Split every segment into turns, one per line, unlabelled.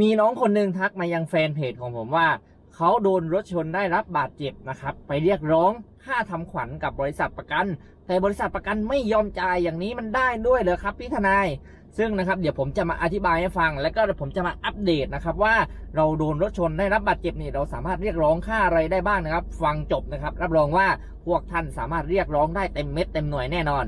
มีน้องคนหนึ่งทักมายังแฟนเพจของผมว่า เขาโดนรถชนได้รับบาดเจ็บนะครับ ไปเรียกร้องค่าทำขวัญกับบริษัทประกัน แต่บริษัทประกันไม่ยอมจ่ายอย่างนี้มันได้ด้วยเหรอครับพี่ทนาย ซึ่งนะครับเดี๋ยวผมจะมาอธิบายให้ฟัง แล้วก็ผมจะมาอัปเดตนะครับว่าเราโดนรถชนได้รับบาดเจ็บนี่เราสามารถเรียกร้องค่าอะไรได้บ้างนะครับ ฟังจบนะครับรับรองว่าพวกท่านสามารถเรียกร้องได้เต็มเม็ดเต็มหน่วยแน่นอน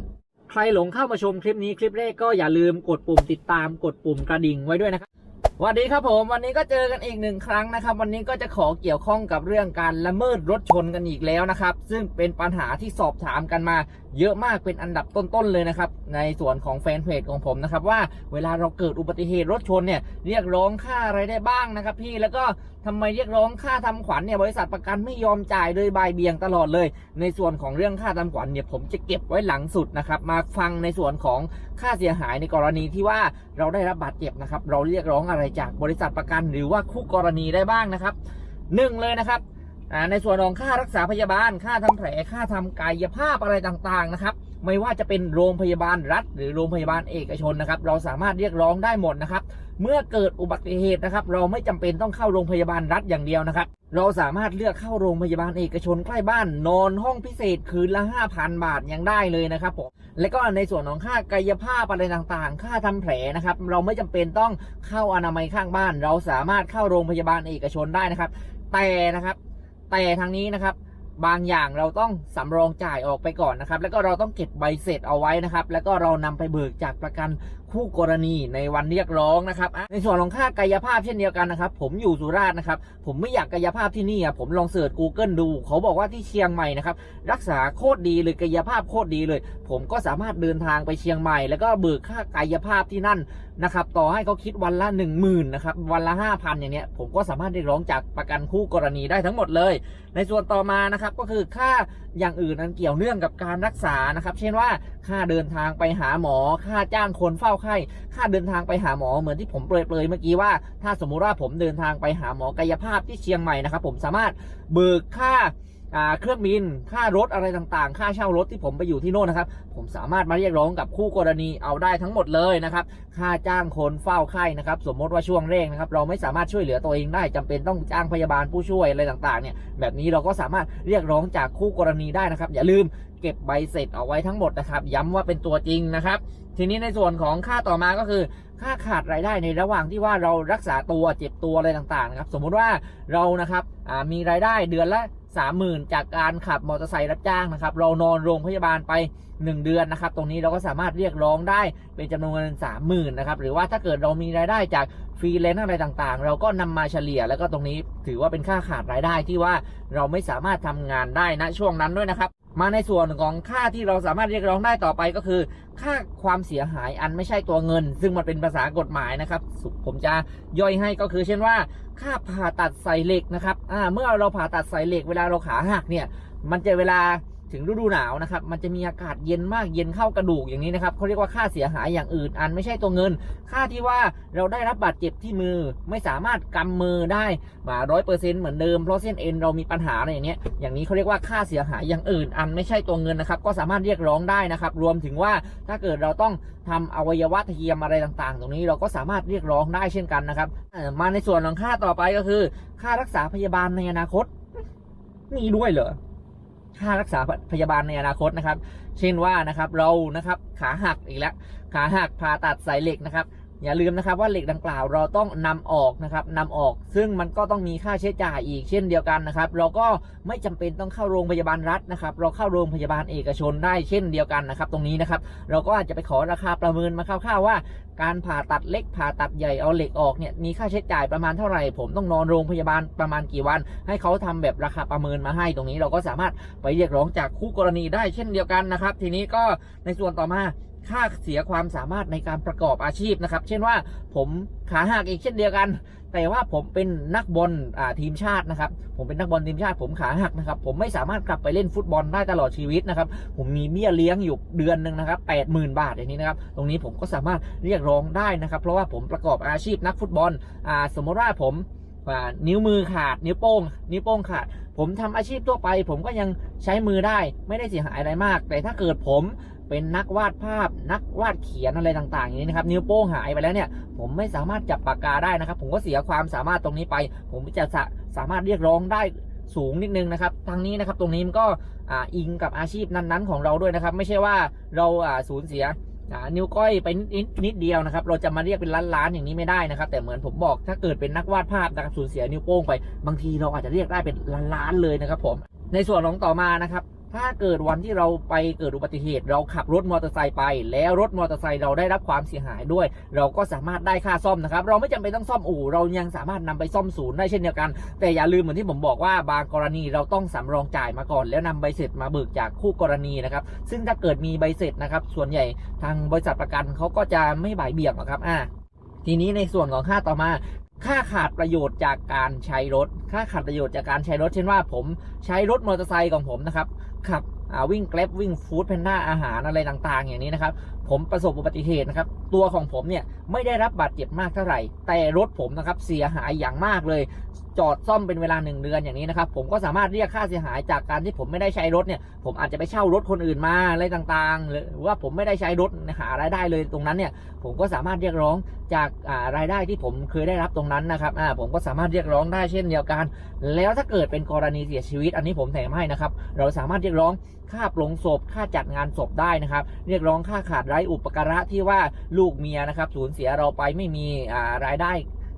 ใครหลงเข้ามาชมคลิปนี้คลิปแรกก็อย่าลืมกดปุ่มติดตามกดปุ่มกระดิ่งไว้ด้วยนะครับ วัสดีครับผมวันนี้ก็เจอกันอีกหนึ่งครั้งนะครับ วันนี้ก็จะขอเกี่ยวข้องกับเรื่องการละเมิดรถชนกันอีกแล้วนะครับ ซึ่งเป็นปัญหาที่สอบถามกันมา เยอะมากเป็นอันดับต้นๆเลยนะครับ ในส่วนของแฟนเพจของผมนะครับ ว่าเวลาเราเกิดอุบัติเหตุรถชนเนี่ยเรียกร้องค่าอะไรได้บ้างนะครับ พี่แล้วก็ทำไมเรียกร้องค่าทำขวัญเนี่ยบริษัทประกันไม่ยอมจ่ายโดยบายเบียงตลอดเลย ในส่วนของเรื่องค่าทำขวัญเนี่ยผมจะเก็บไว้หลังสุดนะครับมาฟังในส่วนของค่าเสียหายในกรณีที่ว่าเราได้รับบาดเจ็บนะครับเราเรียกร้องอะไรจากบริษัทประกันหรือว่าคู่กรณีได้บ้างนะครับหนึ่งเลยนะครับในส่วนของค่ารักษาพยาบาลค่าทำแผลค่าทำกายภาพอะไรต่างๆนะครับ ไม่ว่าจะเป็นโรงพยาบาลรัฐ หรือโรงพยาบาลเอกชนนะครับ เราสามารถเรียกร้องได้หมดนะครับ เมื่อเกิดอุบัติเหตุนะครับ เราไม่จำเป็นต้องเข้าโรงพยาบาลรัฐอย่างเดียวนะครับ เราสามารถเลือกเข้าโรงพยาบาลเอกชนใกล้บ้าน นอนห้องพิเศษคืนละ 5,000 บาทยังได้เลยนะครับผมและก็ในส่วนของค่ากายภาพอะไรต่างๆ ค่าทำแผลนะครับ เราไม่จำเป็นต้องเข้าอนามัยข้างบ้าน เราสามารถเข้าโรงพยาบาลเอกชนได้นะครับ แต่นะครับ แต่ทางนี้นะครับ บางอย่างเราต้องสำรองจ่ายออกไปก่อนนะครับ แล้วก็เราต้องเก็บใบเสร็จเอาไว้นะครับ แล้วก็เรานำไปเบิกจากประกันคู่กรณีในวันเรียกร้องนะครับ ในส่วนของค่ากายภาพเช่นเดียวกันนะครับ ผมอยู่สุราษฎร์นะครับ ผมไม่อยากกายภาพที่นี่อะผมลองเสิร์ช Google ดู เขาบอกว่าที่เชียงใหม่นะครับ รักษาโคตรดีเลยกายภาพโคตรดีเลย ผมก็สามารถเดินทางไปเชียงใหม่ แล้วก็เบิกค่ากายภาพที่นั่นนะครับ ต่อให้เขาคิดวันละ 1 0,000นะครับวันละ 5,000 อย่างเนี้ยผมก็สามารถเรียกร้องจากประกันคู่กรณีได้ทั้งหมดเลย ในส่วนต่อมานะครับก็คือค่า อย่างอื่นนั้นเกี่ยวเนื่องกับการรักษานะครับ เช่นว่าค่าเดินทางไปหาหมอ ค่าจ้างคนเฝ้าไข้ ค่าเดินทางไปหาหมอเหมือนที่ผมเปรยๆเมื่อกี้ว่า ถ้าสมมุติว่าผมเดินทางไปหาหมอกายภาพที่เชียงใหม่นะครับ ผมสามารถเบิกค่าอ่า เครื่องบิน ค่ารถอะไรต่างๆ ค่าเช่ารถที่ผมไปอยู่ที่โน่นนะครับ ผมสามารถมาเรียกร้องกับคู่กรณีเอาได้ทั้งหมดเลยนะครับ ค่าจ้างคนเฝ้าไข้นะครับ สมมติว่าช่วงเร่งนะครับ เราไม่สามารถช่วยเหลือตัวเองได้จำเป็นต้องจ้างพยาบาลผู้ช่วยอะไรต่างๆ เนี่ย แบบนี้เราก็สามารถเรียกร้องจากคู่กรณีได้นะครับ อย่าลืมเก็บใบเสร็จเอาไว้ทั้งหมดนะครับ ย้ำว่าเป็นตัวจริงนะครับ ทีนี้ในส่วนของค่าต่อมาก็คือ ค่าขาดรายได้ในระหว่างที่ว่าเรารักษาตัวเจ็บตัวอะไรต่างๆนะครับ สมมุติว่าเรานะครับมีรายได้เดือนละ30,000จากการขับมอเตอร์ไซค์รับจ้างนะครับ เรานอนโรงพยาบาลไป 1 เดือนนะครับ ตรงนี้เราก็สามารถเรียกร้องได้เป็นจำนวนเงิน30,000นะครับ หรือว่าถ้าเกิดเรามีรายได้จากฟรีแลนซ์อะไรต่างๆ เราก็นำมาเฉลี่ยแล้วก็ตรงนี้ถือว่าเป็นค่าขาดรายได้ที่ว่าเราไม่สามารถทำงานได้ณช่วงนั้นด้วยนะครับ มาในส่วนของค่าที่เราสามารถเรียกร้องได้ต่อไปก็คือ ค่าความเสียหายอันไม่ใช่ตัวเงิน ซึ่งมันเป็นภาษากฎหมายนะครับ ผมจะย่อยให้ก็คือ เช่นว่า ค่าผ่าตัดใส่เหล็กนะครับเมื่อเราผ่าตัดใส่เหล็กเวลาเราขาหักเนี่ย มันจะเวลา ถึงฤดูหนาวนะครับ มันจะมีอากาศเย็นมากเย็นเข้ากระดูกอย่างนี้นะครับเขาเรียกว่าค่าเสียหายอย่างอื่น อันไม่ใช่ตัวเงิน ค่าที่ว่าเราได้รับบาดเจ็บที่มือไม่สามารถกำมือได้มาร้อยเปอร์เซ็นต์เหมือนเดิมเพราะเส้นเอ็นเรามีปัญหาอะไรอย่างเนี้ยอย่างนี้เขาเรียกว่าค่าเสียหายอย่างอื่น อันไม่ใช่ตัวเงินนะครับ ก็สามารถเรียกร้องได้นะครับ รวมถึงว่าถ้าเกิดเราต้องทำอวัยวะเทียมอะไรต่างๆ ตรงนี้เราก็สามารถเรียกร้องได้เช่นกันนะครับมาในส่วนของค่าต่อไปก็คือ ค่ารักษาพยาบาลในอนาคตมีด้วยเหรอ ค่ารักษาพยาบาลในอนาคตนะครับ เช่นว่านะครับเรานะครับขาหักอีกแล้ว ขาหักผ่าตัดสายเหล็กนะครับ อย่าลืมนะครับว่าเหล็กดังกล่าวเราต้องนำออกนะครับนำออก ซึ่งมันก็ต้องมีค่าใช้จ่ายอีกเช่นเดียวกันนะครับ เราก็ไม่จำเป็นต้องเข้าโรงพยาบาลรัฐนะครับ เราเข้าโรงพยาบาลเอกชนได้เช่นเดียวกันนะครับ ตรงนี้นะครับ เราก็อาจจะไปขอราคาประเมินมาคร่าวๆว่า การผ่าตัดเล็กผ่าตัดใหญ่เอาเหล็กออกเนี่ยมีค่าใช้จ่ายประมาณเท่าไหร่ ผมต้องนอนโรงพยาบาลประมาณกี่วัน ให้เขาทำแบบราคาประเมินมาให้ตรงนี้ เราก็สามารถไปเรียกร้องจากคู่กรณีได้เช่นเดียวกันนะครับ ทีนี้ก็ในส่วนต่อมา ค่าเสียความสามารถในการประกอบอาชีพนะครับ เช่นว่าผมขาหักอีกเช่นเดียวกัน แต่ว่าผมเป็นนักบอลทีมชาตินะครับ ผมเป็นนักบอลทีมชาติผมขาหักนะครับ ผมไม่สามารถกลับไปเล่นฟุตบอลได้ตลอดชีวิตนะครับ ผมมีเบี้ยเลี้ยงอยู่เดือนหนึ่งนะครับแปดหมื่นบาทอย่างนี้นะครับ ตรงนี้ผมก็สามารถเรียกร้องได้นะครับ เพราะว่าผมประกอบอาชีพนักฟุตบอลอ่าสมมติว่าผมนิ้วมือขาดนิ้วโป้ง นิ้วโป้งขาด ผมทำอาชีพทั่วไป ผมก็ยังใช้มือได้ไม่ได้เสียหายอะไรมาก แต่ถ้าเกิดผม เป็นนักวาดภาพ นักวาดเขียนอะไรต่างๆอย่างนี้นะครับ นิ้วโป้งหายไปแล้วเนี่ย ผมไม่สามารถจับปากกาได้นะครับ ผมก็เสียความสามารถตรงนี้ไป ผมจะสาสามารถเรียกร้องได้สูงนิดนึงนะครับทางนี้นะครับตรงนี้มันก็อ,อิงกับอาชีพนั้นๆ ของเราด้วยนะครับ ไม่ใช่ว่าเราสูญเสียนิ้วก้อยไปนิดนิดเดียวนะครับ เราจะมาเรียกเป็นล้านๆอย่างนี้ไม่ได้นะครับ แต่เหมือนผมบอกถ้าเกิดเป็นนักวาดภาพนะครับสูญเสียนิ้วโป้งไป บางทีเราอาจจะเรียกได้เป็นล้านๆเลยนะครับผมในส่วนของต่อมานะครับ ถ้าเกิดวันที่เราไปเกิดอุบัติเหตุ เราขับรถมอเตอร์ไซค์ไป แล้วรถมอเตอร์ไซค์เราได้รับความเสียหายด้วย เราก็สามารถได้ค่าซ่อมนะครับ เราไม่จำเป็นต้องซ่อมอู่เรายังสามารถนำไปซ่อมศูนย์ได้เช่นเดียวกัน แต่อย่าลืมเหมือนที่ผมบอกว่าบางกรณีเราต้องสำรองจ่ายมาก่อน แล้วนำใบเสร็จมาเบิกจากคู่กรณีนะครับ ซึ่งถ้าเกิดมีใบเสร็จนะครับ ส่วนใหญ่ทางบริษัทประกันเขาก็จะไม่บ่ายเบี่ยงหรอกครับอ่าทีนี้ในส่วนของค่าต่อมา ค่าขาดประโยชน์จากการใช้รถ ค่าขาดประโยชน์จากการใช้รถ เช่นว่าผมใช้รถมอเตอร์ไซค์ของผมนะครับขับวิ่งแกล็บวิ่งฟู้ดแพนด้าอาหารอะไรต่างๆ อย่างนี้นะครับ ผมประสบอุบัติเหตุนะครับ ตัวของผมเนี่ยไม่ได้รับบาดเจ็บมากเท่าไหร่ แต่รถผมนะครับเสียหายอย่างมากเลย จอดซ่อมเป็นเวลาหนึ่งเดือนอย่างนี้นะครับ ผมก็สามารถเรียกค่าเสียหายจากการที่ผมไม่ได้ใช้รถเนี่ย ผมอาจจะไปเช่ารถคนอื่นมาอะไรต่างๆ หรือว่าผมไม่ได้ใช้รถหารายได้เลยตรงนั้นเนี่ย ผมก็สามารถเรียกร้องจากรายได้ที่ผมเคยได้รับตรงนั้นนะครับผมก็สามารถเรียกร้องได้เช่นเดียวกัน แล้วถ้าเกิดเป็นกรณีเสียชีวิต อันนี้ผมแถมให้นะครับ เราสามารถเรียกร้องค่าปลงศพ ค่าจัดงานศพได้นะครับ เรียกร้องค่าขาดไร้อุปการะที่ว่าลูกเมียนะครับสูญเสียเราไปไม่มีรายได้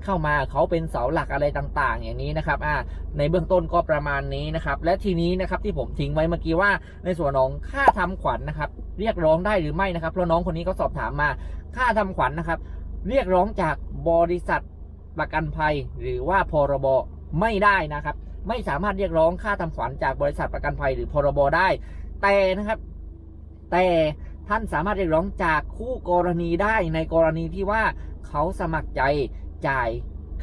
เข้ามาเขาเป็นเสาหลักอะไรต่างๆ อย่างนี้นะครับอ่าในเบื้องต้นก็ประมาณนี้นะครับ และทีนี้นะครับที่ผมทิ้งไว้เมื่อกี้ว่า ในส่วนของค่าทำขวัญนะครับ เรียกร้องได้หรือไม่นะครับเพราะน้องคนนี้ก็สอบถามมาค่าทำขวัญนะครับ เรียกร้องจากบริษัทประกันภัย หรือว่าพรบไม่ได้นะครับ ไม่สามารถเรียกร้องค่าทำขวัญจากบริษัทประกันภัย หรือพรบได้ แต่นะครับ แต่ท่านสามารถเรียกร้องจากคู่กรณีได้ในกรณีที่ว่าเขาสมัครใจ จ่าย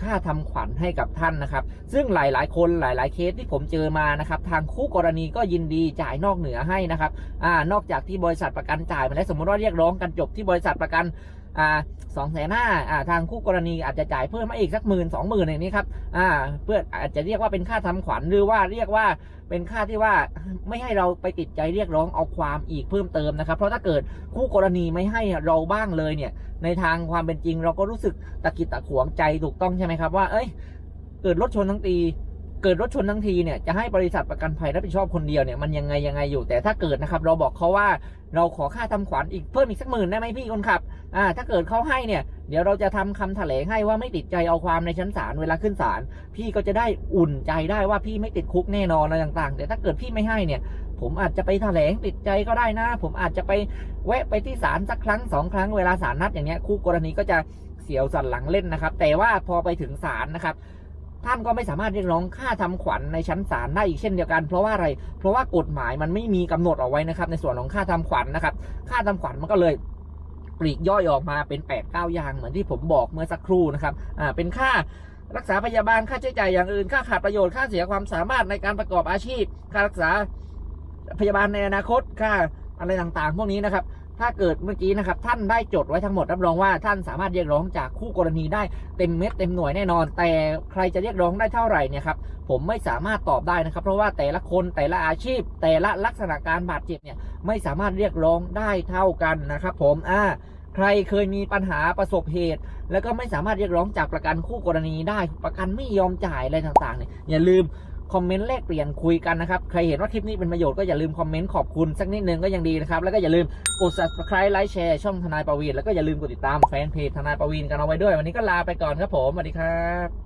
ค่าทำขวัญให้กับท่านนะครับ ซึ่งหลาย ๆ คนหลาย ๆ เคสที่ผมเจอมานะครับ ทางคู่กรณีก็ยินดีจ่ายนอกเหนือให้นะครับ อ่า นอกจากที่บริษัทประกันจ่ายมาแล้วสมมติว่าเรียกร้องกันจบที่บริษัทประกัน อ่าสองแสนห้าอ่าทางคู่กรณีอาจจะจ่ายเพิ่มมาอีกสักหมื่นสองหมื่นอย่างนี้ครับอ่าเพื่ออาจจะเรียกว่าเป็นค่าทำขวัญหรือว่าเรียกว่าเป็นค่าที่ว่าไม่ให้เราไปติดใจเรียกร้องเอาความอีกเพิ่มเติมนะครับ เพราะถ้าเกิดคู่กรณีไม่ให้เราบ้างเลยเนี่ย ในทางความเป็นจริงเราก็รู้สึกตะกิดตะขวงใจถูกต้องใช่ไหมครับว่า เอ้ย เกิดรถชนทั้งที เกิดรถชนทั้งทีเนี่ยจะให้บริษัทประกันภัยรับผิดชอบคนเดียวเนี่ยมันยังไงยังไงอยู่แต่ถ้าเกิดนะครับ เราบอกเขาว่าเราขอค่าทำขวัญอีกเพิ่มอีกสักหมื่นได้ไหมพี่คนขับอ่าถ้าเกิดเขาให้เนี่ยเดี๋ยวเราจะทำคำแถลงให้ว่าไม่ติดใจเอาความในชั้นศาลเวลาขึ้นศาลพี่ก็จะได้อุ่นใจได้ว่าพี่ไม่ติดคุกแน่นอนอะไรต่างๆ แต่ถ้าเกิดพี่ไม่ให้เนี่ยผมอาจจะไปแถลงติดใจก็ได้นะ ผมอาจจะไปแวะไปที่ศาลสักครั้งสองครั้งเวลาศาลนัดอย่างเงี้ยคู่กรณีก็จะเสียวสันหลังเล่นนะครับ แต่ว่าพอไปถึงศาลนะครับ ท่านก็ไม่สามารถเรียกร้องค่าทำขวัญในชั้นศาลได้อีกเช่นเดียวกัน เพราะว่าอะไร เพราะว่ากฎหมายมันไม่มีกำหนดเอาไว้นะครับ ในส่วนของค่าทำขวัญนะครับ ค่าทำขวัญมันก็เลยปลีกย่อยออกมาเป็น8ปดเก้าอย่างเหมือนที่ผมบอกเมื่อสักครู่นะครับอ่าเป็นค่ารักษาพยาบาลค่าใช้จ่ายอย่างอื่น ค่าขาดประโยชน์ค่าเสียความสามารถในการประกอบอาชีพ ค่ารักษาพยาบาลในอนาคตค่าอะไรต่างๆ พวกนี้นะครับ ถ้าเกิดเมื่อกี้นะครับท่านได้จดไว้ทั้งหมดรับรองว่าท่านสามารถเรียกร้องจากคู่กรณีได้เต็มเม็ดเต็มหน่วยแน่นอน แต่ใครจะเรียกร้องได้เท่าไหร่เนี่ยครับผมไม่สามารถตอบได้นะครับ เพราะว่าแต่ละคนแต่ละอาชีพ แต่ละลักษณะการบาดเจ็บเนี่ยไม่สามารถเรียกร้องได้เท่ากันนะครับผมอ่าใครเคยมีปัญหาประสบเหตุ แล้วก็ไม่สามารถเรียกร้องจากประกันคู่กรณีได้ ประกันไม่ยอมจ่ายอะไรต่างๆเนี่ยอย่าลืม คอมเมนต์แลกเปลี่ยนคุยกันนะครับ ใครเห็นว่าคลิปนี้เป็นประโยชน์ก็อย่าลืมคอมเมนต์ขอบคุณสักนิดนึงก็ยังดีนะครับ แล้วก็อย่าลืมกด subscribe ไลค์แชร์ช่องทนายประวีนแล้วก็อย่าลืมกดติดตามแฟนเพจทนายประวีนกันเอาไว้ด้วย วันนี้ก็ลาไปก่อนครับผมสวัสดีครับ